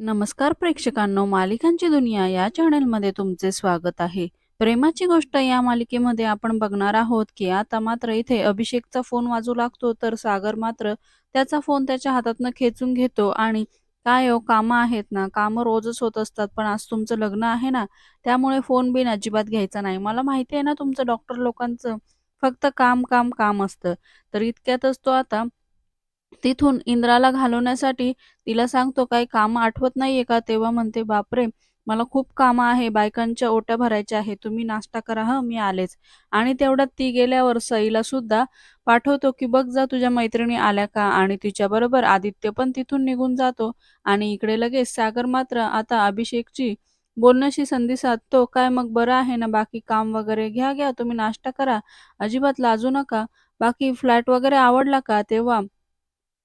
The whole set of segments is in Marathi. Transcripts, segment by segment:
नमस्कार प्रेक्षकांनो मालिकांची दुनिया या चॅनलमध्ये तुमचे स्वागत आहे. प्रेमाची गोष्ट या मालिकेमध्ये आपण बघणार आहोत की आता मात्र इथे अभिषेकचा फोन वाजू लागतो तर सागर मात्र त्याचा फोन त्याच्या हातातनं खेचून घेतो आणि काय हो कामं आहेत ना? कामं रोजच होत असतात पण आज तुमचं लग्न आहे ना? त्यामुळे फोन बिन अजिबात घ्यायचा नाही. मला माहिती आहे ना तुमचं डॉक्टर लोकांचं फक्त काम काम काम असतं. तर इतक्यातच तो आता तिथून इंद्राला घालवण्यासाठी तिला सांगतो काही काम आठवत नाहीये का? तेव्हा म्हणते बापरे मला खूप कामं आहे बायकांच्या ओट्या भरायच्या आहे तुम्ही नाश्ता करा हं मी आलेच. आणि तेवढ्यात ती गेल्यावर सईला सुद्धा पाठवतो की बघ जा तुझ्या मैत्रिणी आल्या का? आणि तिच्याबरोबर आदित्य पण तिथून निघून जातो आणि इकडे लगेच सागर मात्र आता अभिषेकची बोलण्याची संधी साधतो काय मग बरं आहे ना बाकी काम वगैरे? घ्या घ्या तुम्ही नाश्ता करा. अजिबात लाजू नका. बाकी फ्लॅट वगैरे आवडला का? तेव्हा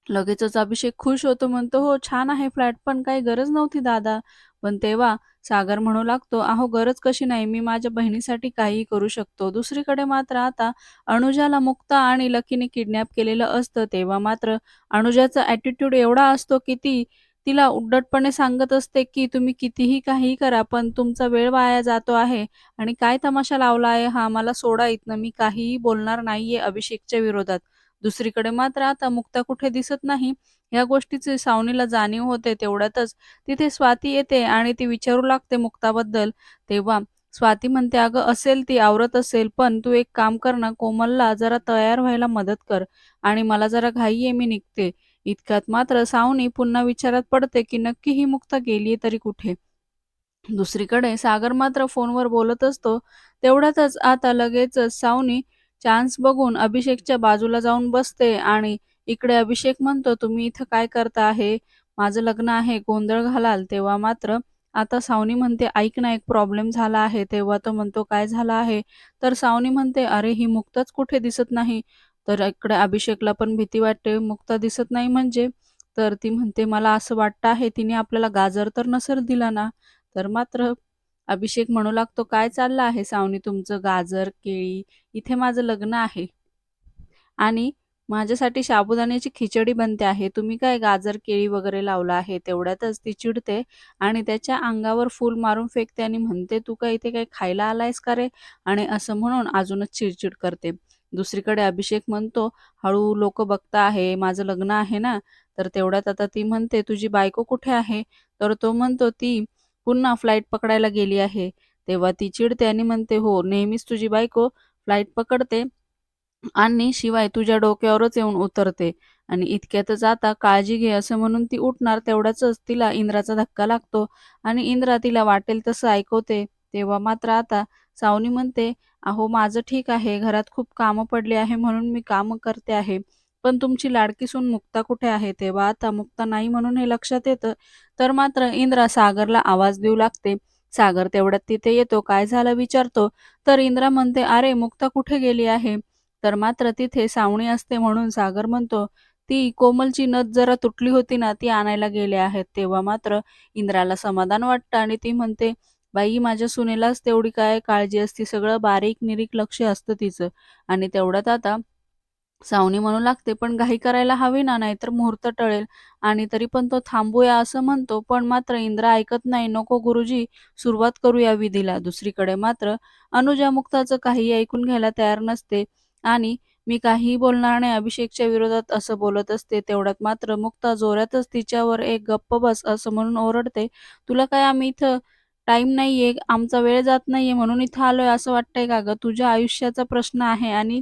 लगेचच अभिषेक खुश होतो म्हणतो हो छान आहे फ्लॅट पण काही गरज नव्हती दादा. पण तेव्हा सागर म्हणू लागतो अहो गरज कशी नाही मी माझ्या बहिणीसाठी काहीही करू शकतो. दुसरीकडे मात्र आता अनुजाला मुक्ता आणि लकीने किडनॅप केलेलं असतं तेव्हा मात्र अनुजाचा ॲटिट्यूड एवढा असतो की ती तिला उड्डटपणे सांगत असते की तुम्ही कितीही काहीही करा पण तुमचा वेळ वाया जातो आहे आणि काय तमाशा लावला आहे हा मला सोडा इथनं मी काहीही बोलणार नाहीये अभिषेकच्या विरोधात. दुसरीकडे मात्र आता मुक्ता कुठे दिसत नाही. या गोष्टीची सावनीला जाणीव होते तेवढ्यातच तिथे स्वाती येते आणि ती विचारू लागते मुक्ताबद्दल. तेव्हा स्वाती म्हणते अगं असेल ती आवरत असेल पण तू एक काम कर ना कोमलला जरा तयार व्हायला मदत कर आणि मला जरा घाई आहे मी निघते. इतक्यात मात्र सावनी पुन्हा विचारात पडते की नक्की ही मुक्ता गेली तरी कुठे? दुसरीकडे सागर मात्र फोनवर बोलत असतो. तेवढ्यातच आता लगेचच सावनी चान्स बघून अभिषेकच्या बाजूला जाऊन बसते आणि इकडे अभिषेक म्हणतो तुम्ही इथं काय करता आहे? माझं लग्न आहे गोंधळ घालाल. तेव्हा मात्र आता सावनी म्हणते ऐक ना एक प्रॉब्लेम झाला आहे. तेव्हा तो म्हणतो काय झाला आहे? तर सावनी म्हणते अरे ही मुक्ताच कुठे दिसत नाही? तर इकडे अभिषेकला पण भीती वाटते मुक्ता दिसत नाही म्हणजे? तर ती म्हणते मला असं वाटतं आहे तिने आपल्याला गाजर तर नसर दिला ना. तर मात्र अभिषेक म्हणू लागतो काय चाललं आहे सावनी तुमचं? गाजर केळी इथे माझं लग्न आहे. आणि माझ्यासाठी साबुदाण्याची खिचडी बनते आहे. तुम्ही काय गाजर केळी वगैरे लावलं आहे? तेवढ्यातच ती चिडते आणि त्याच्या अंगावर फूल मारून फेकते आणि म्हणते तू काय इथे काही खायला आलायस का रे? आणि असं म्हणून अजूनच चिडचिड करते. दुसरीकडे अभिषेक म्हणतो हळू लोक बघता आहे माझं लग्न आहे ना? तर तेवढ्यात आता ती म्हणते तुझी बायको कुठे आहे? तर तो म्हणतो ती पुन्हा फ्लाईट पकडायला गेली आहे. तेव्हा ती चिडते आणि म्हणते हो नेहमीच तुझी बायको फ्लाईट पकडते आणि शिवाय तुझ्या डोक्यावरच येऊन उतरते आणि इतक्यातच आता काळजी घे असं म्हणून ती उठणार. तेवढ्याच तिला इंद्राचा धक्का लागतो आणि इंद्रा तिला वाटेल तसं ऐकवते. तेव्हा मात्र आता सावनी म्हणते अहो माझं ठीक आहे. घरात खूप कामं पडली आहे म्हणून मी कामं करते आहे. पण तुमची लाडकी सून मुक्ता कुठे आहे तेव्हा? आता मुक्ता नाही म्हणून हे लक्षात येतं. तर मात्र इंद्रा सागरला आवाज देऊ लागते. सागर तेवढ्यात तिथे येतो. काय झालं विचारतो. तर इंद्रा म्हणते अरे मुक्ता कुठे गेली आहे? तर मात्र तिथे सावणी असते म्हणून सागर म्हणतो ती कोमलची नथ जरा तुटली होती ना ती आणायला गेले आहेत. तेव्हा मात्र इंद्राला समाधान वाटतं आणि ती म्हणते बाई माझ्या सुनेलाच तेवढी काय काळजी असती. सगळं बारीक निरीक लक्ष असतं तिचं. आणि तेवढ्यात आता सावनी म्हणू लागते पण घाई करायला हवी ना नाहीतर मुहूर्त टळेल. आणि तरी पण तो थांबूया असं म्हणतो पण मात्र इंद्रा ऐकत नाही. नको गुरुजी सुरुवात करूया विधीला. दुसरीकडे मात्र अनुजा मुक्ताचं काही ऐकून घ्यायला तयार नसते. आणि मी काहीही बोलणार नाही अभिषेकच्या विरोधात असं बोलत असते. तेवढ्यात मात्र मुक्ता जोरातच तिच्यावर एक गप्प बस असं म्हणून ओरडते तुला काय आम्ही इथं टाइम नाहीये? आमचा वेळ जात नाहीये म्हणून इथं आलोय असं वाटतंय का ग? तुझ्या आयुष्याचा प्रश्न आहे आणि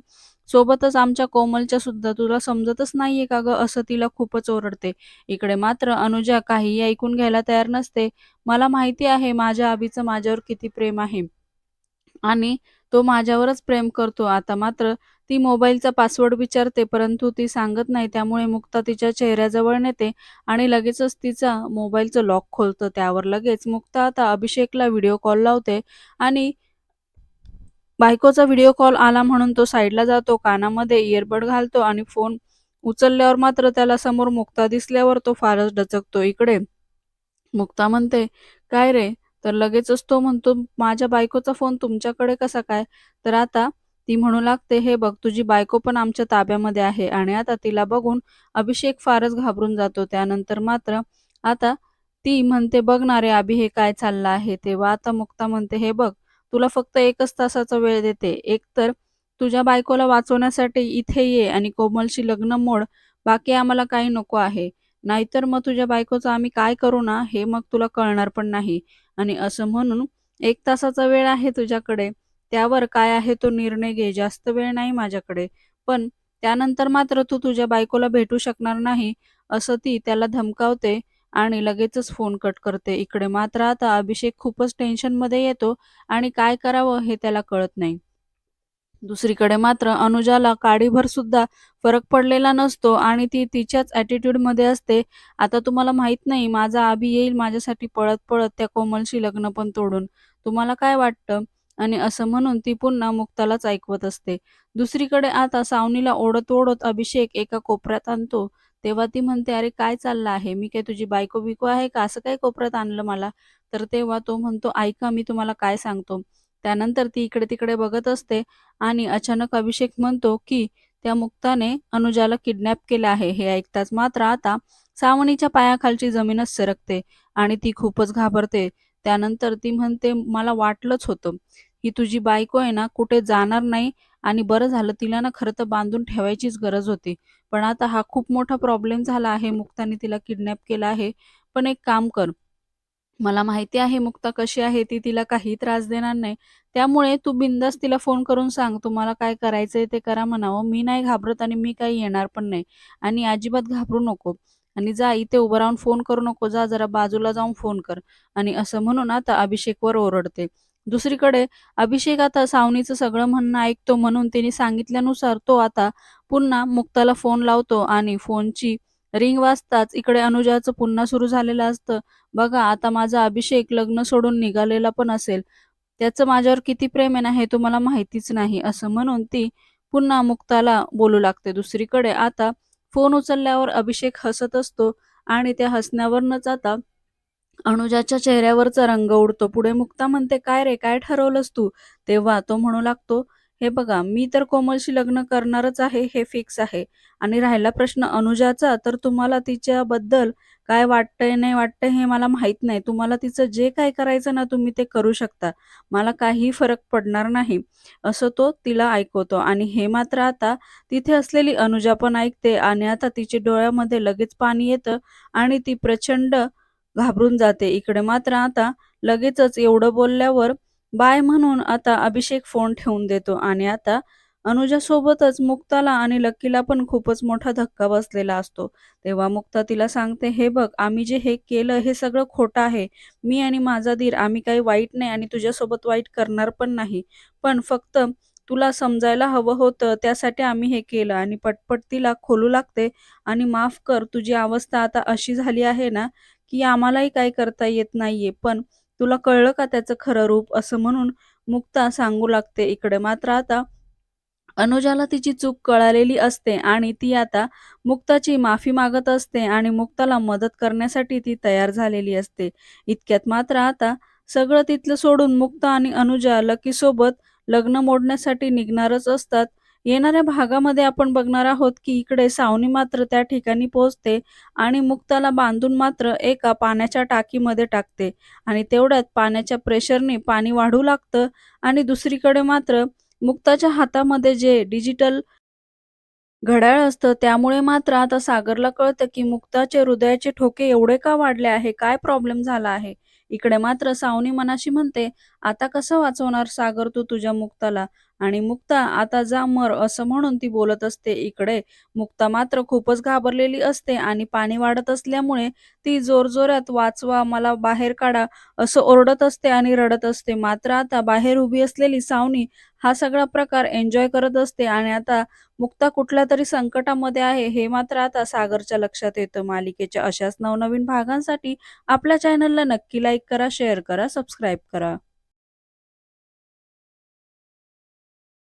सोबतच आमच्या कोमलच्या सुद्धा तुला समजतच नाहीये का ग? असं तिला खूपच ओरडते. इकडे मात्र अनुजा काहीही ऐकून घ्यायला तयार नसते. मला माहिती आहे माझ्या आबीचं माझ्यावर किती प्रेम आहे. आणि तो माझ्यावरच प्रेम करतो. आता मात्र ती मोबाईलचा पासवर्ड विचारते परंतु ती सांगत नाही. त्यामुळे मुक्ता तिच्या चेहऱ्याजवळ नेते आणि लगेचच तिचा मोबाईलचं लॉक खोलतं. त्यावर लगेच मुक्ता आता अभिषेकला व्हिडिओ कॉल लावते आणि बायकोचा व्हिडिओ कॉल आला म्हणून तो साईडला जातो कानामध्ये इयरबड घालतो आणि फोन उचलल्यावर मात्र त्याला समोर मुक्ता दिसल्यावर तो फारच डचकतो इकडे. मुक्ता म्हणते काय रे? तर लगेचच तो म्हणतो माझ्या बायकोचा फोन तुमच्याकडे कसा काय? तर आता ती म्हणू लागते हे बघ तुझी बायको पण आमच्या ताब्यामध्ये आहे आणि आता तिला बघून अभिषेक फारच घाबरून जातो. त्यानंतर मात्र आता ती म्हणते बघ ना रे अभि हे काय चाललं आहे? तेव्हा आता मुक्ता म्हणते हे बघ तुला फक्त एकच तासाचा वेळ देते. एकतर तुझ्या बायकोला वाचवण्यासाठी इथे ये आणि कोमलशी लग्न मोड. बाकी आम्हाला काही नको आहे. नाहीतर मग तुझ्या बायकोचं आम्ही काय करू ना हे मग तुला कळणार पण नाही. आणि असं म्हणून एक तासाचा वेळ आहे तुझ्याकडे. त्यावर काय आहे तो निर्णय घे. जास्त वेळ नाही माझ्याकडे. पण त्यानंतर मात्र तू तुझ्या बायकोला भेटू शकणार नाही असं ती त्याला धमकावते. आणि लगेचच फोन कट करते. इकडे मात्र आता अभिषेक खूपच टेन्शनमध्ये येतो आणि काय करावं हे त्याला कळत नाही. दुसरीकडे मात्र अनुजाला काडीभर सुद्धा फरक पडलेला नसतो आणि ती तिच्याच ॲटिट्यूडमध्ये असते. आता तुम्हाला माहीत नाही माझा आबी येईल माझ्यासाठी पळत पळत त्या कोमलशी लग्न पण तोडून. तुम्हाला काय वाटतं? आणि असं म्हणून ती पुन्हा मुक्तालाच ऐकवत असते. दुसरीकडे आता सावनीला ओढत ओढत अभिषेक एका कोपऱ्यात आणतो. तेव्हा ती म्हणते अरे काय चाललं आहे? मी काय तुझी बायको बिको आहे का? असं काय कोपऱ्यात आणलं मला? तर तेव्हा तो म्हणतो ऐका मी तुम्हाला काय सांगतो. त्यानंतर ती इकडे तिकडे बघत असते आणि अचानक अभिषेक म्हणतो की त्या मुक्ताने अनुजाला किडनॅप केले आहे. हे ऐकताच मात्र आता सावनीच्या पायाखालची जमीनच सरकते आणि ती खूपच घाबरते. त्यानंतर ती म्हणते मला वाटलंच होतं. ही तुझी बायको आहे ना कुठे जाणार नाही आणि बरं झालं तिला ना खरं तर बांधून ठेवायचीच गरज होती. पण आता हा खूप मोठा प्रॉब्लेम झाला आहे. मुक्ताने तिला किडनॅप केला आहे. पण एक काम कर. मला माहिती आहे मुक्ता कशी आहे. ती तिला काही त्रास देणार नाही. त्यामुळे तू बिंदास तिला फोन करून सांग. तुम्हाला काय करायचंय ते करा म्हणावं. मी नाही घाबरत आणि मी काही येणार पण नाही. आणि अजिबात घाबरू नको. आणि जा इथे उभं राहून फोन करू नको. जा जरा बाजूला जाऊन फोन कर. आणि असं म्हणून आता अभिषेकवर ओरडते. दुसरीकडे अभिषेक आता सावनीचं सगळं म्हणणं ऐकतो म्हणून तिने सांगितल्यानुसार तो आता पुन्हा मुक्ताला फोन लावतो आणि फोनची रिंग वाजताच इकडे अनुजाचं पुन्हा सुरू झालेलं असतं. बघा आता माझा अभिषेक लग्न सोडून निघालेला पण असेल. त्याचं माझ्यावर किती प्रेम आहे ना हे तुम्हाला माहितीच नाही असं म्हणून ती पुन्हा मुक्ताला बोलू लागते. दुसरीकडे आता फोन उचलल्यावर अभिषेक हसत असतो आणि त्या हसण्यावरनच आता अनुजाच्या चेहऱ्यावरचा रंग उडतो. पुढे मुक्ता म्हणते काय रे काय ठरवलंस तू? तेव्हा तो म्हणू लागतो हे बघा मी तर कोमलशी लग्न करणारच आहे हे फिक्स आहे. आणि राहिला प्रश्न अनुजाचा तर तुम्हाला तिच्याबद्दल काय वाटतंय नाही वाटतंय हे मला माहीत नाही. तुम्हाला तिचं जे काय करायचं ना तुम्ही ते करू शकता. मला काही फरक पडणार नाही. असं तो तिला ऐकवतो. आणि हे मात्र आता तिथे असलेली अनुजा पण ऐकते. आणि आता तिच्या डोळ्यामध्ये लगेच पाणी येतं आणि ती प्रचंड घाबरून जाते. इकडे मात्र आता लगेचच एवढं बोलल्यावर बाय म्हणून आता अभिषेक फोन ठेवून देतो. आणि आता अनुजासोबतच मुक्ताला आणि लक्कीला पण खूपच मोठा धक्का बसलेला असतो. तेव्हा मुक्ता तिला सांगते हे बघ आम्ही जे हे केलं हे सगळं खोटं आहे. मी आणि माझा धीर आम्ही काही वाईट नाही आणि तुझ्यासोबत वाईट करणार पण नाही. पण फक्त तुला समजायला हवं होतं त्यासाठी आम्ही हे केलं. आणि पटपट तिला खोलू लागते. आणि माफ कर तुझी अवस्था आता अशी झाली आहे ना की आम्हालाही काही करता येत नाहीये. पण तुला कळलं का त्याचं खरं रूप? असं म्हणून मुक्ता सांगू लागते इकडे. मात्र आता अनुजाला तिची चूक कळालेली असते आणि ती आता मुक्ताची माफी मागत असते आणि मुक्ताला मदत करण्यासाठी ती तयार झालेली असते. इतक्यात मात्र आता सगळं तिथलं सोडून मुक्ता आणि अनुजा लकी सोबत लग्न मोडण्यासाठी निघणारच असतात. येणाऱ्या भागामध्ये आपण बघणार आहोत की इकडे सावनी मात्र त्या ठिकाणी पोहोचते आणि मुक्ताला बांधून मात्र एका पाण्याच्या टाकीमध्ये टाकते. आणि तेवढ्यात पाण्याच्या प्रेशरने पाणी वाढू लागतं आणि दुसरीकडे मात्र मुक्ताच्या हातामध्ये जे डिजिटल घड्याळ असतं त्यामुळे मात्र आता सागरला कळतं की मुक्ताचे हृदयाचे ठोके एवढे का वाढले आहे? काय प्रॉब्लेम झाला आहे? इकडे मात्र सावनी मनाशी म्हणते आता कसं वाचवणार सागर तू तुझ्या मुक्ताला? आणि मुक्ता आता जा मर असं म्हणून ती बोलत असते इकडे. मुक्ता मात्र खूपच घाबरलेली असते आणि पाणी वाढत असल्यामुळे ती जोरजोरात वाचवा मला बाहेर काढा असं ओरडत असते आणि रडत असते. मात्र आता बाहेर उभी असलेली सावनी हा सगळा प्रकार एन्जॉय करत असते आणि आता मुक्ता कुठल्या तरी संकटामध्ये आहे हे मात्र आता सागरच्या लक्षात येतं. मालिकेच्या अशाच नवनवीन भागांसाठी आपल्या चॅनलला नक्की लाईक करा शेअर करा सबस्क्राईब करा.